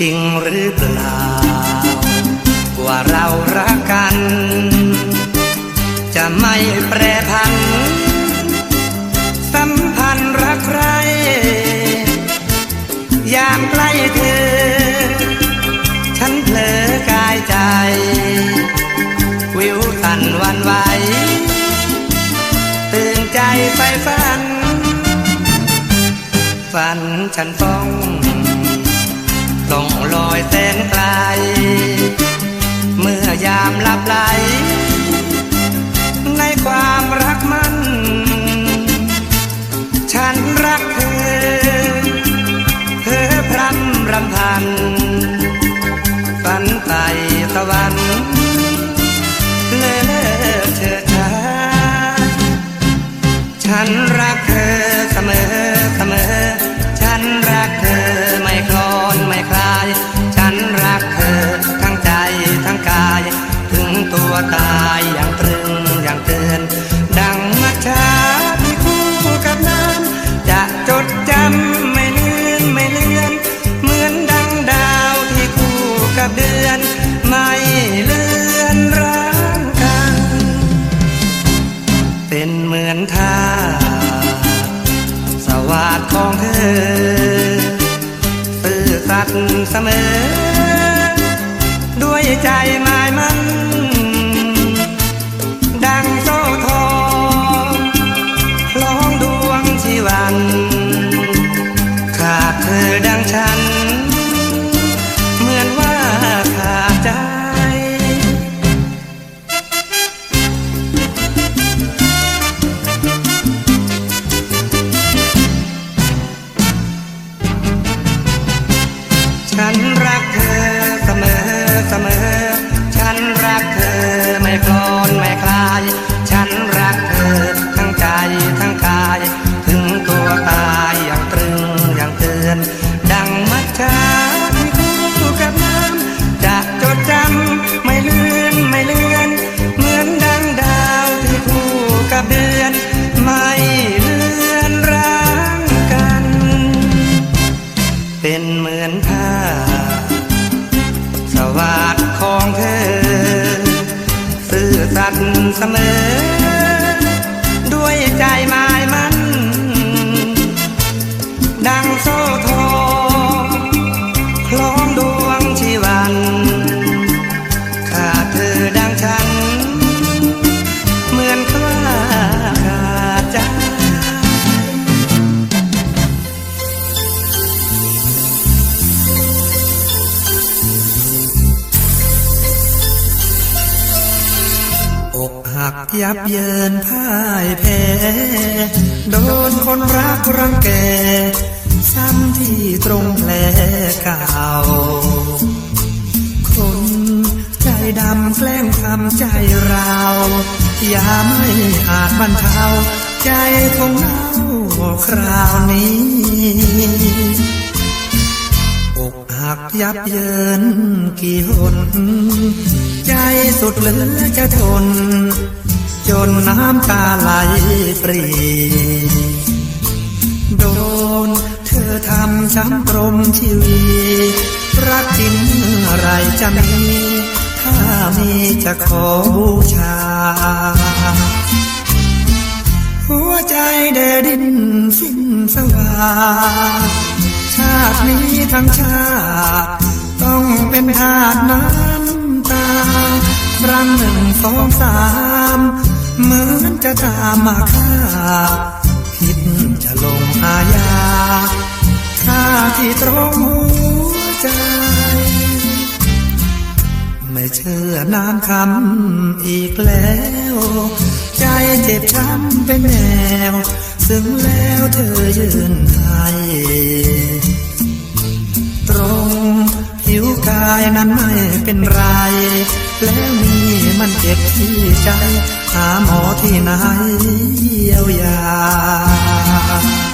จริงหรือเปล่า ว่าเรารักกัน จะไม่แปรพัน สัมพันธ์รักใคร ยามใกล้เธอ ฉันเผลอกายใจ วิวสั่นวันไหวตื่นใจไฟฝัน ฝันฉันฟ้อง ล่องลอยแสนไกล เมื่อยามลับไหล ในความรักมัน ฉันรักเธอ เธอพรำรำพันฝันไต่ตะวันเลิศเชิดชาฉันรักเธอเสมอเสมอ ตัวตายอย่างตรึงอย่างเตือน ดังมัจฉาที่คู่กับน้ำจะจดจำไม่เลือนไม่เลือน เหมือนดังดาวที่คู่กับเดือน ไม่เลือนร้างกัน เป็นเหมือนท่าสวัสดของเธอซื่อสัตย์เสมอ ด้วยใจมา ฉันรักเธอเสมอเสมอ ฉันรักเธอไม่คลอนไม่คลาย ฉันรักเธอทั้งใจทั้งกาย ถึงตัวตา สัต อกหักยับเยินพ่ายแพ้โดนคนรักรังแกช้ำที่ตรงแผลเก่า คนใจดำแกล้งทำใจเรา อย่าไม่อาจบรรเทาใจของเราคราวนี้ หักยับเยินกี่หน ใจสุดเหลือจะทน จนน้ำตาไหลปรี โดนเธอทำช้ำตรมชีวีรักจริงอะไรจะมี ถ้ามีจะขอบูชา หัวใจเดดินสิ้นสวาชาตินี้ทั้งชาติ ต้องเป็นทาสน้ำตาครั้งหนึ่งสองสามเหมือนจะตามมาฆ่า คิดจะลงอาญาฆ่าที่ตรงหัวใจ ไม่เชื่อน้ำคำอีกแล้ว ใจเจ็บช้ำเป็นแนว ซึ่งแล้วเธอยืนให้ายนั้นไม่เป็นไร แล้วนี่มันเจ็บที่ใจ หาหมอที่ไหนเยียวยา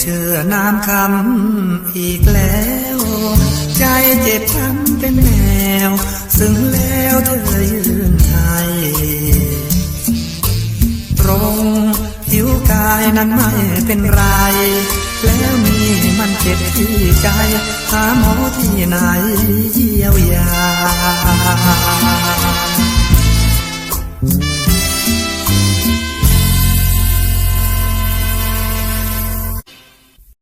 เชื่อน้ำคำอีกแล้ว ใจเจ็บช้ำเป็นแนวซึ่งแล้วเธอยืนให้ตรงผิวกายนั้นไม่เป็นไร แล้วมีมันเจ็บที่ใจหาหมอที่ไหนเยียวยา